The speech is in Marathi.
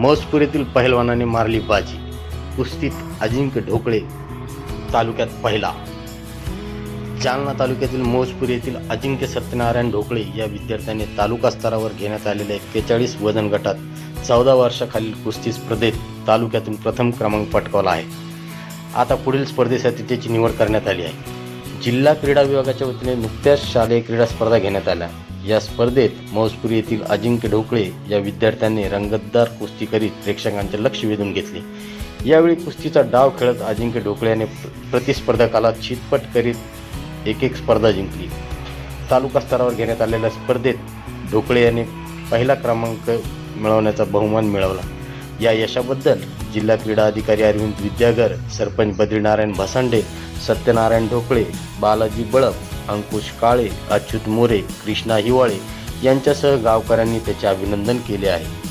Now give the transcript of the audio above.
मौजपूर येथील पहिलवानाने मारली बाजी. कुस्तीत अजिंक्य ढोकळे तालुक्यात पहिला. जालना तालुक्यातील मौजपूर येथील अजिंक्य सत्यनारायण ढोकळे या विद्यार्थ्याने तालुका स्तरावर घेण्यात आलेल्या एक्केचाळीस वजन गटात चौदा वर्षाखालील कुस्ती स्पर्धेत तालुक्यातून प्रथम क्रमांक पटकावला आहे. आता पुढील स्पर्धेसाठी त्याची निवड करण्यात आली आहे. जिल्हा क्रीडा विभागाच्या वतीने नुकत्याच शालेय क्रीडा स्पर्धा घेण्यात आल्या. या स्पर्धेत मौजपुरी येथील अजिंक्य ढोकळे या विद्यार्थ्यांनी रंगतदार कुस्ती करीत प्रेक्षकांचे लक्ष वेधून घेतले. यावेळी कुस्तीचा डाव खेळत अजिंक्य ढोकळ्याने प्रतिस्पर्धकाला छितपट करीत एक एक स्पर्धा जिंकली. तालुका स्तरावर घेण्यात आलेल्या स्पर्धेत ढोकळे यांनी पहिला क्रमांक मिळवण्याचा बहुमान मिळवला. या यशाबद्दल जिल्हा क्रीडा अधिकारी अरविंद विद्यागर सरपंच बद्रीनारायण भसांडे सत्यनारायण ढोकळे बालाजी बळप अंकुश काळे अच्युत मोरे कृष्णा हिवाळे यांच्यासह गावकऱ्यांनी त्याचे अभिनंदन केले आहे.